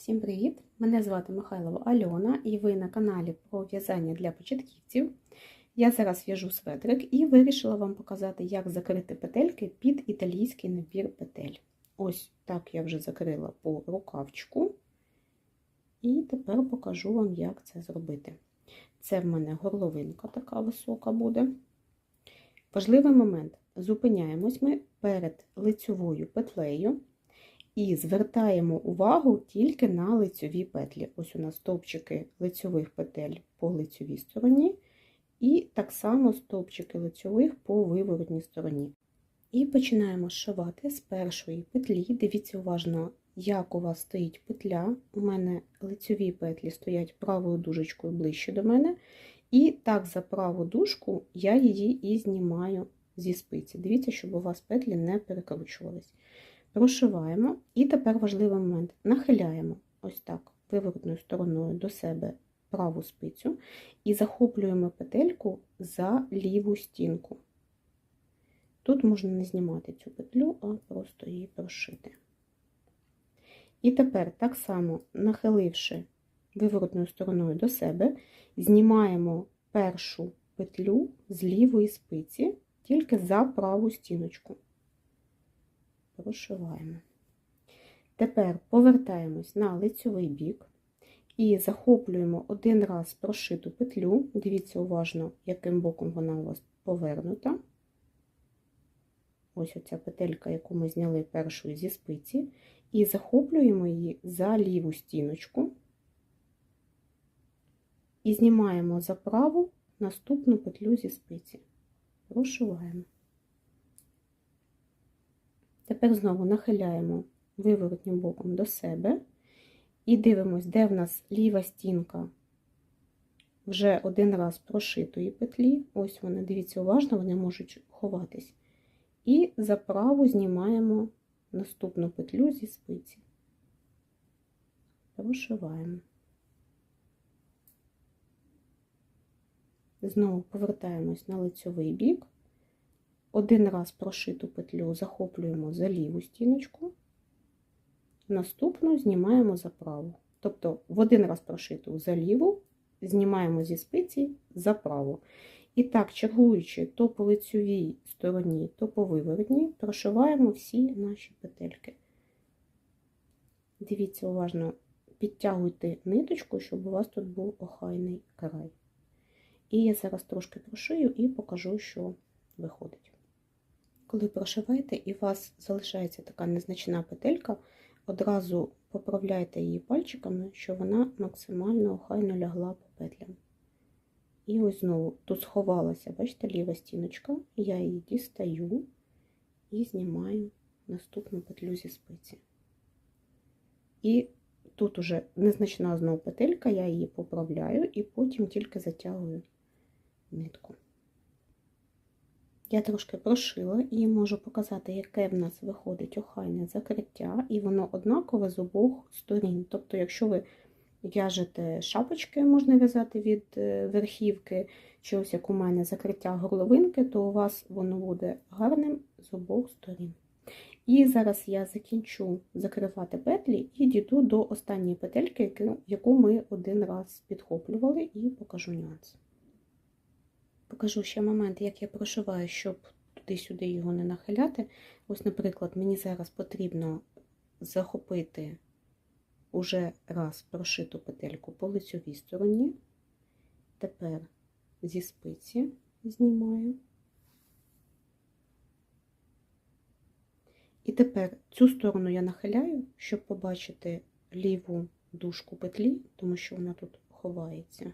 Всім привіт! Мене звати Михайлова Альона і ви на каналі про в'язання для початківців. Я зараз в'яжу светрик і вирішила вам показати, як закрити петельки під італійський набір петель. Ось так я вже закрила по рукавчику. І тепер покажу вам, як це зробити. Це в мене горловинка така висока буде. Важливий момент: зупиняємось ми перед лицьовою петлею. І звертаємо увагу тільки на лицьові петлі. Ось у нас стовпчики лицьових петель по лицьовій стороні, і так само стовпчики лицьових по виворотній стороні. І починаємо зшивати з першої петлі. Дивіться уважно, як у вас стоїть петля. У мене лицьові петлі стоять правою дужечкою ближче до мене. І так за праву дужку я її і знімаю зі спиці. Дивіться, щоб у вас петлі не перекручувались. Прошиваємо, і тепер важливий момент: нахиляємо ось так виворотною стороною до себе праву спицю і захоплюємо петельку за ліву стінку. Тут можна не знімати цю петлю, а просто її прошити. І тепер, так само, нахиливши виворотною стороною до себе, знімаємо першу петлю з лівої спиці тільки за праву стіночку прошиваємо. Тепер повертаємось на лицьовий бік і захоплюємо один раз прошиту петлю. Дивіться уважно, яким боком вона у вас повернута. Ось оця петелька, яку ми зняли першою зі спиці, і захоплюємо її за ліву стіночку і знімаємо за праву наступну петлю зі спиці. Прошиваємо. Тепер знову нахиляємо виворотнім боком до себе і дивимось, де в нас ліва стінка вже один раз прошитої петлі. Ось вони, дивіться, уважно, вони можуть ховатись. І за праву знімаємо наступну петлю зі спиці. Прошиваємо. Знову повертаємось на лицьовий бік. Один раз прошиту петлю захоплюємо за ліву стіночку, наступну знімаємо за праву. Тобто в один раз прошиту за ліву, знімаємо зі спиці за праву. І так, чергуючи то по лицьовій стороні, то по виворотній, прошиваємо всі наші петельки. Дивіться, уважно, підтягуйте ниточку, щоб у вас тут був охайний край. І я зараз трошки прошию і покажу, що виходить. Коли прошиваєте і у вас залишається така незначна петелька, одразу поправляйте її пальчиками, щоб вона максимально охайно лягла по петлям. І ось знову тут сховалася, бачите, ліва стіночка, я її дістаю і знімаю наступну петлю зі спиці. І тут уже незначна знову петелька, я її поправляю і потім тільки затягую нитку. Я трошки прошила і можу показати, яке в нас виходить охайне закриття, і воно однакове з обох сторін. Тобто, якщо ви в'яжете шапочки, можна в'язати від е, верхівки, чи ось як у мене закриття горловинки, то у вас воно буде гарним з обох сторін. І зараз я закінчу закривати петлі і дійду до останньої петельки, яку ми один раз підхоплювали, і покажу нюанс. Покажу ще момент, як я прошиваю, щоб туди-сюди його не нахиляти. Ось, наприклад, мені зараз потрібно захопити уже раз прошиту петельку по лицьовій стороні. Тепер зі спиці знімаю. І тепер цю сторону я нахиляю, щоб побачити ліву дужку петлі, тому що вона тут ховається.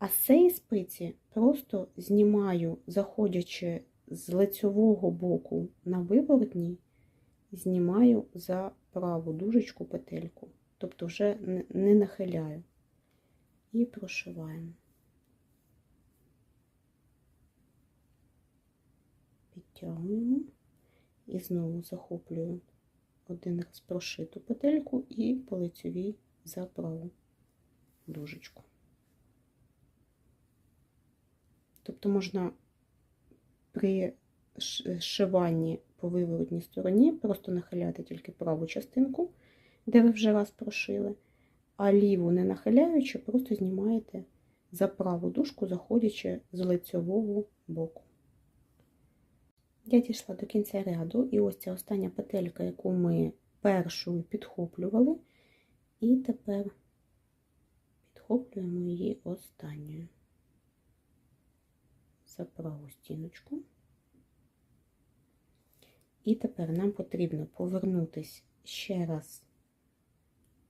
А з цієї спиці просто знімаю, заходячи з лицьового боку на виворотній, знімаю за праву дужечку петельку, тобто вже не нахиляю. І прошиваємо. Підтягуємо і знову захоплюю один раз прошиту петельку і по лицьовій за праву дужечку. Тобто можна при зшиванні по виворотній стороні просто нахиляти тільки праву частинку, де ви вже раз прошили, а ліву не нахиляючи, просто знімаєте за праву дужку, заходячи з лицьового боку. Я дійшла до кінця ряду, і ось ця остання петелька, яку ми першою підхоплювали, і тепер підхоплюємо її останньою за праву стіночку. І тепер нам потрібно повернутися ще раз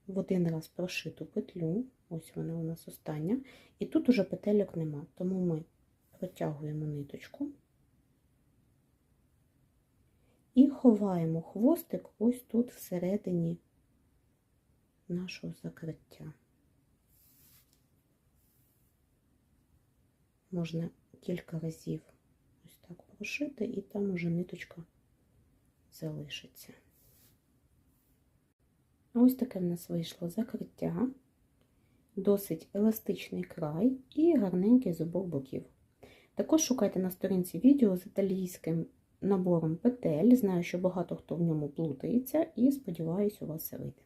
в один раз прошиту петлю, ось вона у нас остання, і тут уже петельок нема, тому ми протягуємо ниточку і ховаємо хвостик ось тут всередині нашого закриття. Можна кілька разів ось так прошити, і там уже ниточка залишиться. Ось таке в нас вийшло закриття, досить еластичний край і гарненький з обох боків. Також шукайте на сторінці відео з італійським набором петель. Знаю, що багато хто в ньому плутається, і сподіваюся, у вас все вийде.